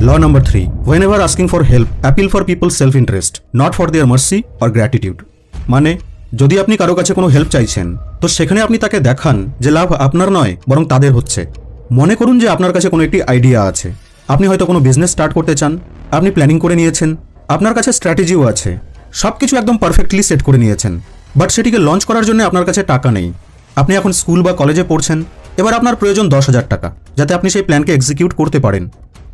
Law number 3. Whenever asking for help, appeal for people's self-interest, not for their mercy or gratitude. মানে যদি আপনি কারও কাছে কোনো হেল্প চাইছেন তো সেখানে আপনি তাকে দেখান যে লাভ আপনার নয় বরং তাদের হচ্ছে। মনে করুন যে আপনার কাছে কোনো একটি আইডিয়া আছে। আপনি হয়তো কোনো বিজনেস স্টার্ট করতে চান আপনি প্ল্যানিং করে নিয়েছেন আপনার কাছে স্ট্র্যাটেজিও আছে। সব কিছু একদম পারফেক্টলি সেট করে নিয়েছেন। বাট সেটিকে লঞ্চ করার জন্য আপনার কাছে টাকা নেই। আপনি এখন স্কুল বা কলেজে পড়ছেন এবার আপনার প্রয়োজন দশ হাজার টাকা যাতে আপনি সেই প্ল্যানকে এক্সিকিউট করতে পারেন।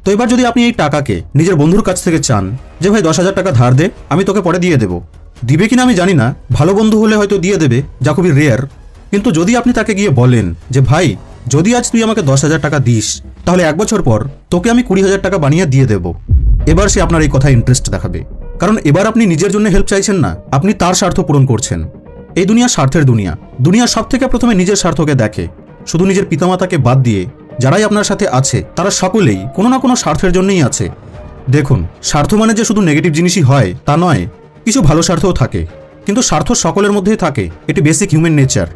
তো এবার যদি আপনি এই টাকাকে নিজের বন্ধুর কাছ থেকে চান যে, ভাই, দশ হাজার টাকা ধার দে, আমি তোকে পরে দিয়ে দেবো। দিবে কিনা আমি জানি না, ভালো বন্ধু হলে হয়তো দিয়ে দেবে, যা খুবই রেয়ার কিন্তু যদি আপনি তাকে গিয়ে বলেন যে, ভাই, যদি আজ তুই আমাকে দশ হাজার টাকা দিস, তাহলে এক বছর পর তোকে আমি কুড়ি হাজার টাকা বানিয়ে দিয়ে দেবো। এবার সে আপনার এই কথায় ইন্টারেস্ট দেখাবে। কারণ এবার আপনি নিজের জন্য হেল্প চাইছেন না, আপনি তার স্বার্থ পূরণ করছেন। এই দুনিয়া স্বার্থের দুনিয়া। দুনিয়া সব থেকে প্রথমে নিজের স্বার্থকে দেখে। শুধু নিজের পিতামাতাকে বাদ দিয়ে যারাই আপনার সাথে আছে, তারা সকলেই কোনো না কোনো স্বার্থের জন্যই আছে। দেখুন, স্বার্থ মানে যে শুধু নেগেটিভ জিনিসই হয়, তা নয়, কিছু ভালো স্বার্থও থাকে। কিন্তু স্বার্থ সকলের মধ্যেই থাকে, এটি বেসিক হিউম্যান নেচার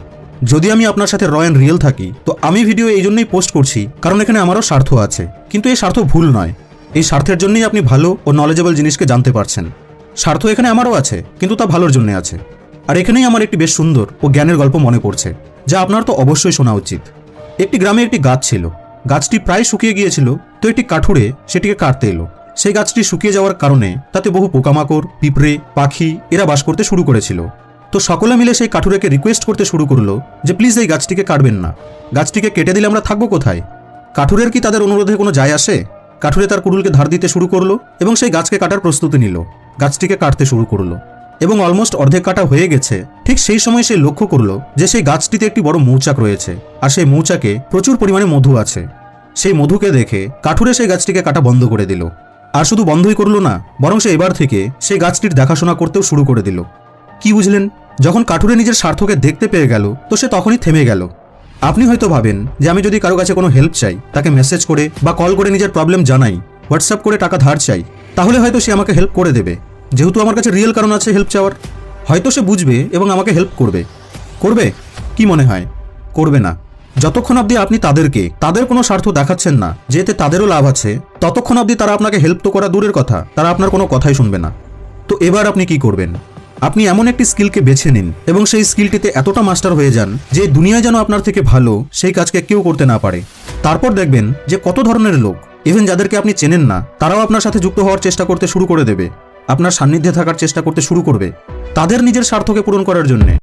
যদি আমি আপনার সাথে র অ্যান্ড রিয়েল থাকি, তো আমি ভিডিও এই জন্যই পোস্ট করছি, কারণ এখানে আমারও স্বার্থ আছে। কিন্তু এই স্বার্থ ভুল নয়। এই স্বার্থের জন্যই আপনি ভালো ও নলেজেবল জিনিসকে জানতে পারছেন। স্বার্থ এখানে আমারও আছে, কিন্তু তা ভালোর জন্য আছে। আর এখানেই আমার একটি বেশ সুন্দর ও জ্ঞানের গল্প মনে পড়ছে, যা আপনার তো অবশ্যই শোনা উচিত। একটি গ্রামে একটি গাছ ছিল। গাছটি প্রায় শুকিয়ে গিয়েছিল, তো একটি কাঠুরে সেটিকে কাটতে এলো। সেই গাছটি শুকিয়ে যাওয়ার কারণে তাতে বহু পোকামাকড়, পিঁপড়ে, পাখি এরা বাস করতে শুরু করেছিল। তো সকলে মিলে সেই কাঠুরেকে রিকোয়েস্ট করতে শুরু করল যে প্লিজ এই গাছটিকে কাটবেন না। গাছটিকে কেটে দিলে আমরা থাকব কোথায়? কাঠুরের কি তাদের অনুরোধে কোনো যায় আসে? কাঠুরে তার কুড়ুলকে ধার দিতে শুরু করল এবং সেই গাছকে কাটার প্রস্তুতি নিল। গাছটিকে কাটতে শুরু করল। এবং অলমোস্ট অর্ধেক কাটা হয়ে গেছে। ঠিক সেই সময় সে লক্ষ্য করল যে সেই গাছটিতে একটি বড় মৌচাক রয়েছে আর সেই মৌচাকে প্রচুর পরিমাণে মধু আছে। সেই মধুকে দেখে কাঠুরে সেই গাছটিকে কাটা বন্ধ করে দিল। আর শুধু বন্ধই করল না, বরং সে এবার থেকে সেই গাছটির দেখাশোনা করতেও শুরু করে দিল। কি বুঝলেন? যখন কাঠুরে নিজের স্বার্থকে দেখতে পেয়ে গেল, তো সে তখনই থেমে গেল। আপনি হয়তো ভাবেন যে আমি যদি কারও কাছে কোনো হেল্প চাই, তাকে মেসেজ করে বা কল করে নিজের প্রবলেম জানাই হোয়াটসঅ্যাপ করে টাকা ধার চাই, তাহলে হয়তো সে আমাকে হেল্প করে দেবে। যেহেতু আমার কাছে রিয়েল কারণ আছে হেল্প চাওয়ার, হয়তো সে বুঝবে এবং আমাকে হেল্প করবে। করবে? কি মনে হয়? করবে না। যতক্ষণ অবধি আপনি তাদেরকে, তাদের কোনো স্বার্থ দেখাচ্ছেন না যেতে তাদেরও লাভ আছে, ততক্ষণ অবধি তারা আপনাকে হেল্প তো করা দূরের কথা, তারা আপনার কোনো কথাই শুনবে না। তো এবার আপনি কি করবেন? আপনি এমন একটি স্কিলকে বেছে নিন এবং সেই স্কিলটিতে এতটা মাস্টার হয়ে যান যে দুনিয়ায় যেন আপনার থেকে ভালো, সেই কাজকে কেউ করতে না পারে। তারপর দেখবেন যে কত ধরনের লোক ইভেন যাদেরকে আপনি চেনেন না, তারাও আপনার সাথে যুক্ত হওয়ার চেষ্টা করতে শুরু করে দেবে। আপনার সান্নিধ্যে থাকার চেষ্টা করতে শুরু করবে। তাদের নিজের স্বার্থকে পূরণ করার জন্যে।